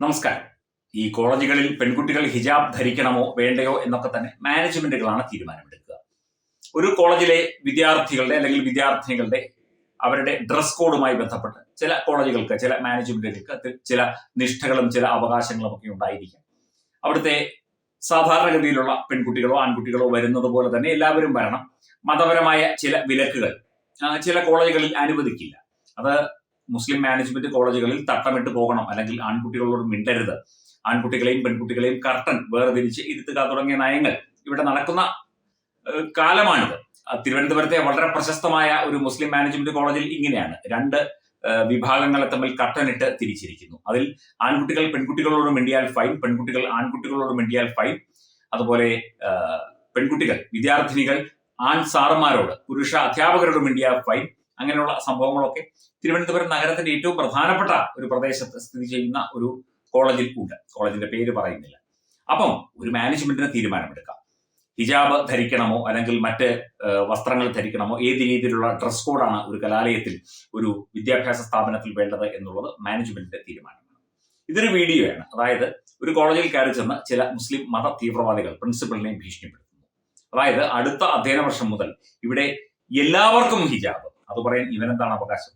നമസ്കാരം. ഈ കോളേജുകളിൽ പെൺകുട്ടികൾ ഹിജാബ് ധരിക്കണമോ വേണ്ടയോ എന്നൊക്കെ തന്നെ മാനേജ്മെന്റുകളാണ് തീരുമാനമെടുക്കുക. ഒരു കോളേജിലെ വിദ്യാർത്ഥികളുടെ അല്ലെങ്കിൽ വിദ്യാർത്ഥിനികളുടെ അവരുടെ ഡ്രസ് കോഡുമായി ബന്ധപ്പെട്ട് ചില കോളേജുകൾക്ക് ചില മാനേജ്മെന്റുകൾക്ക് ചില നിഷ്ഠകളും ചില അവകാശങ്ങളും ഒക്കെ ഉണ്ടായിരിക്കാം. അവിടുത്തെ സാധാരണഗതിയിലുള്ള പെൺകുട്ടികളോ ആൺകുട്ടികളോ വരുന്നത് പോലെ തന്നെ എല്ലാവരും വരണം. മതപരമായ ചില വിലക്കുകൾ ചില കോളേജുകളിൽ അനുവദിക്കില്ല. അത് മുസ്ലിം മാനേജ്മെന്റ് കോളേജുകളിൽ തട്ടമിട്ട് പോകണം. അല്ലെങ്കിൽ ആൺകുട്ടികളോട് മിണ്ടരുത്. ആൺകുട്ടികളെയും പെൺകുട്ടികളെയും കർട്ടൻ വേർതിരിച്ച് ഇരുത്തുക തുടങ്ങിയ നയങ്ങൾ ഇവിടെ നടക്കുന്ന കാലമാണിത്. തിരുവനന്തപുരത്തെ വളരെ പ്രശസ്തമായ ഒരു മുസ്ലിം മാനേജ്മെന്റ് കോളേജിൽ ഇങ്ങനെയാണ്. രണ്ട് വിഭാഗങ്ങളെ തമ്മിൽ കട്ടനിട്ട് തിരിച്ചിരിക്കുന്നു. അതിൽ ആൺകുട്ടികൾ പെൺകുട്ടികളോട് മിണ്ടിയാൽ ഫൈൻ പെൺകുട്ടികൾ ആൺകുട്ടികളോട് മിണ്ടിയാൽ ഫൈൻ. അതുപോലെ പെൺകുട്ടികൾ വിദ്യാർത്ഥിനികൾ ആൺ സാറന്മാരോട് പുരുഷ അധ്യാപകരോട് മിണ്ടിയാൽ ഫൈൻ. അങ്ങനെയുള്ള സംഭവങ്ങളൊക്കെ തിരുവനന്തപുരം നഗരത്തിന്റെ ഏറ്റവും പ്രധാനപ്പെട്ട ഒരു പ്രദേശത്ത് സ്ഥിതി ചെയ്യുന്ന ഒരു കോളേജിൽ ഉണ്ട് കോളേജിന്റെ പേര് പറയുന്നില്ല. അപ്പം ഒരു മാനേജ്മെന്റിന് തീരുമാനമെടുക്കാം. ഹിജാബ് ധരിക്കണമോ? അല്ലെങ്കിൽ മറ്റ് വസ്ത്രങ്ങൾ ധരിക്കണമോ? ഏത് രീതിയിലുള്ള ഡ്രസ് കോഡാണ് ഒരു കലാലയത്തിൽ ഒരു വിദ്യാഭ്യാസ സ്ഥാപനത്തിൽ വേണ്ടത് എന്നുള്ളത് മാനേജ്മെന്റിന്റെ തീരുമാനമാണ്. ഇതൊരു വീഡിയോയാണ് അതായത് ഒരു കോളേജിൽ കയറി ചെന്ന് ചില മുസ്ലിം മത തീവ്രവാദികൾ പ്രിൻസിപ്പളിനെയും ഭീഷണിപ്പെടുത്തുന്നു. അതായത് അടുത്ത അധ്യയന വർഷം മുതൽ ഇവിടെ എല്ലാവർക്കും ഹിജാബ്. അത് പറയാൻ ഇവനെന്താണ് അവകാശം?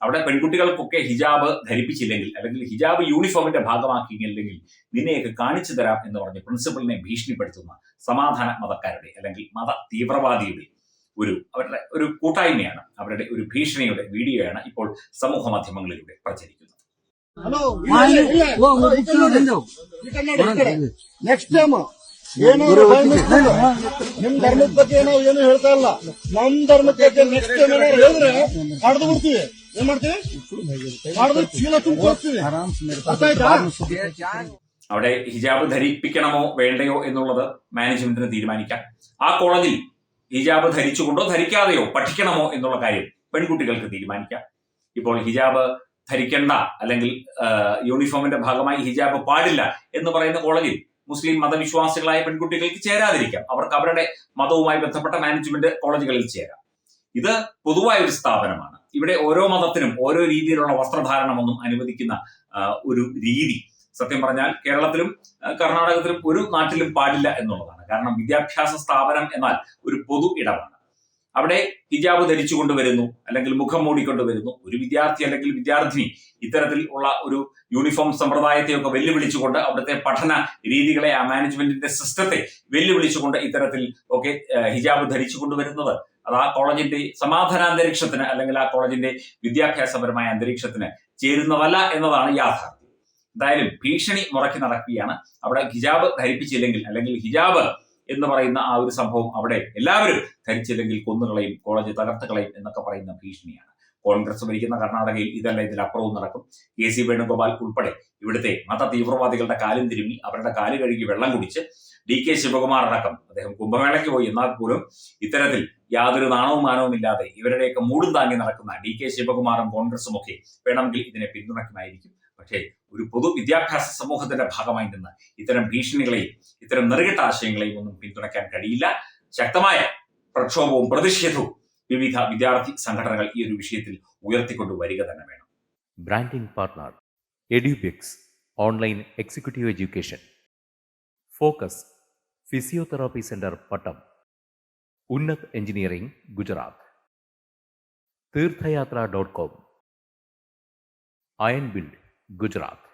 അവിടെ പെൺകുട്ടികൾക്കൊക്കെ ഹിജാബ് ധരിപ്പിച്ചില്ലെങ്കിൽ അല്ലെങ്കിൽ ഹിജാബ് യൂണിഫോമിന്റെ ഭാഗമാക്കിയില്ലെങ്കിൽ നിന്നെയൊക്കെ കാണിച്ചു തരാം എന്ന് പറഞ്ഞ് പ്രിൻസിപ്പളിനെ ഭീഷണിപ്പെടുത്തുന്ന സമാധാന മതക്കാരുടെ അല്ലെങ്കിൽ മത തീവ്രവാദിയുടെ ഒരു അവരുടെ ഒരു കൂട്ടായ്മയാണ് അവരുടെ ഒരു ഭീഷണിയുടെ വീഡിയോയാണ് ഇപ്പോൾ സമൂഹ മാധ്യമങ്ങളിലൂടെ പ്രചരിക്കുന്നത്. ഹലോ നെക്സ്റ്റ് ടൈം ಏನು ನಿಮ್ ಧರ್ಮದ ಬಗ್ಗೆ ಏನೋ ಏನು ಹೇಳ್ತಾ ಇಲ್ಲ ನಮ್ ಧರ್ಮದ ಬಗ್ಗೆ ನೆಕ್ಸ್ಟ್ ಟೈಮ್ ಏನಾರು ಹೇಳಿದ್ರೆ ಕಡ್ದು ಬಿಡ್ತೀವಿ ಏನ್ ಮಾಡ್ತೀವಿ ಕಡ್ದು ಚೀಲ ತುಂಬಿಸ್ತೀವಿ ಅರ್ಥ ಆಯ್ತಾ അവിടെ ഹിജാബ് ധരിപ്പിക്കണമോ വേണ്ടയോ എന്നുള്ളത് മാനേജ്മെന്റിന് തീരുമാനിക്കാം ആ കോളേജിൽ ഹിജാബ് ധരിച്ചുകൊണ്ടോ ധരിക്കാതെയോ പഠിക്കണമോ എന്നുള്ള കാര്യം പെൺകുട്ടികൾക്ക് തീരുമാനിക്കാം ഇപ്പോൾ ഹിജാബ് ധരിക്കേണ്ട അല്ലെങ്കിൽ ആ, യൂണിഫോമിന്റെ ഭാഗമായി ഹിജാബ് പാടില്ല എന്ന് പറയുന്ന കോളേജിൽ മുസ്ലിം മതവിശ്വാസികളായ പെൺകുട്ടികൾക്ക് ചേരാതിരിക്കാം. അവർക്ക് അവരുടെ മതവുമായി ബന്ധപ്പെട്ട മാനേജ്മെന്റ് കോളേജുകളിൽ ചേരാം. ഇത് പൊതുവായ ഒരു സ്ഥാപനമാണ്. ഇവിടെ ഓരോ മതത്തിനും ഓരോ രീതിയിലുള്ള വസ്ത്രധാരണമൊന്നും അനുവദിക്കുന്ന ഒരു രീതി. സത്യം പറഞ്ഞാൽ കേരളത്തിലും കർണാടകത്തിലും ഒരു നാട്ടിലും പാടില്ല എന്നുള്ളതാണ്. കാരണം വിദ്യാഭ്യാസ സ്ഥാപനം എന്നാൽ ഒരു പൊതു ഇടമാണ്. അവിടെ ഹിജാബ് ധരിച്ചു കൊണ്ടുവരുന്നു അല്ലെങ്കിൽ മുഖം മൂടിക്കൊണ്ട് വരുന്നു ഒരു വിദ്യാർത്ഥി അല്ലെങ്കിൽ വിദ്യാർത്ഥിനി ഇത്തരത്തിൽ ഉള്ള ഒരു യൂണിഫോം സമ്പ്രദായത്തെയൊക്കെ വെല്ലുവിളിച്ചുകൊണ്ട് അവിടുത്തെ പഠന രീതികളെ ആ മാനേജ്മെന്റിന്റെ സിസ്റ്റത്തെ വെല്ലുവിളിച്ചുകൊണ്ട് ഇത്തരത്തിൽ ഒക്കെ ഹിജാബ് ധരിച്ചു കൊണ്ടുവരുന്നത്. അത് ആ കോളേജിന്റെ സമാധാന സമാധാനാന്തരീക്ഷത്തിന് അല്ലെങ്കിൽ ആ കോളേജിന്റെ വിദ്യാഭ്യാസപരമായ അന്തരീക്ഷത്തിന് ചേരുന്നതല്ല എന്നതാണ് യാഥാർത്ഥ്യം. എന്തായാലും ഭീഷണി മുറക്കി നടക്കുകയാണ്. അവിടെ ഹിജാബ് ധരിപ്പിച്ചില്ലെങ്കിൽ അല്ലെങ്കിൽ ഹിജാബ് എന്ന് പറയുന്ന ആ ഒരു സംഭവം അവിടെ എല്ലാവരും ധരിച്ചില്ലെങ്കിൽ കൊന്നുകളയും കോളേജ് തകർത്ത് കളയും എന്നൊക്കെ പറയുന്ന ഭീഷണിയാണ്. കോൺഗ്രസ് ഭരിക്കുന്ന കർണാടകയിൽ ഇതല്ല ഇതിലപ്പുറവും നടക്കും. കെ സി വേണുഗോപാൽ ഉൾപ്പെടെ ഇവിടുത്തെ മത തീവ്രവാദികളുടെ കാലും തിരുമ്മി അവരുടെ കാൽ കഴുകി വെള്ളം കുടിച്ച് ഡി കെ ശിവകുമാർ അടക്കം അദ്ദേഹം കുംഭമേളയ്ക്ക് പോയി എന്നാൽ പോലും ഇത്തരത്തിൽ യാതൊരു നാണവും മാനവും ഇല്ലാതെ ഇവരുടെയൊക്കെ മൂടും താങ്ങി നടക്കുന്ന ഡി കെ ശിവകുമാറും കോൺഗ്രസും ഒക്കെ വേണമെങ്കിൽ ഇതിനെ പിന്തുണയ്ക്കുമായിരിക്കും. പക്ഷേ ഒരു പൊതു വിദ്യാഭ്യാസ സമൂഹത്തിന്റെ ഭാഗമായി നിന്ന് ഇത്തരം ഭീഷണികളെയും ഇത്തരം നെറുകെട്ട ആശയങ്ങളെയും ഒന്നും പിന്തുണയ്ക്കാൻ കഴിയില്ല. ശക്തമായ പ്രക്ഷോഭവും പ്രതിഷേധവും വിവിധ വിദ്യാർത്ഥി സംഘടനകൾ ഈ ഒരു വിഷയത്തിൽ ഉയർത്തിക്കൊണ്ട് വരിക തന്നെ വേണം. Branding partner Edubix online executive education. Focus physiotherapy centre Pattom. Unnat engineering Gujarat. Theerthayathra dot com. Iron build Gujarat.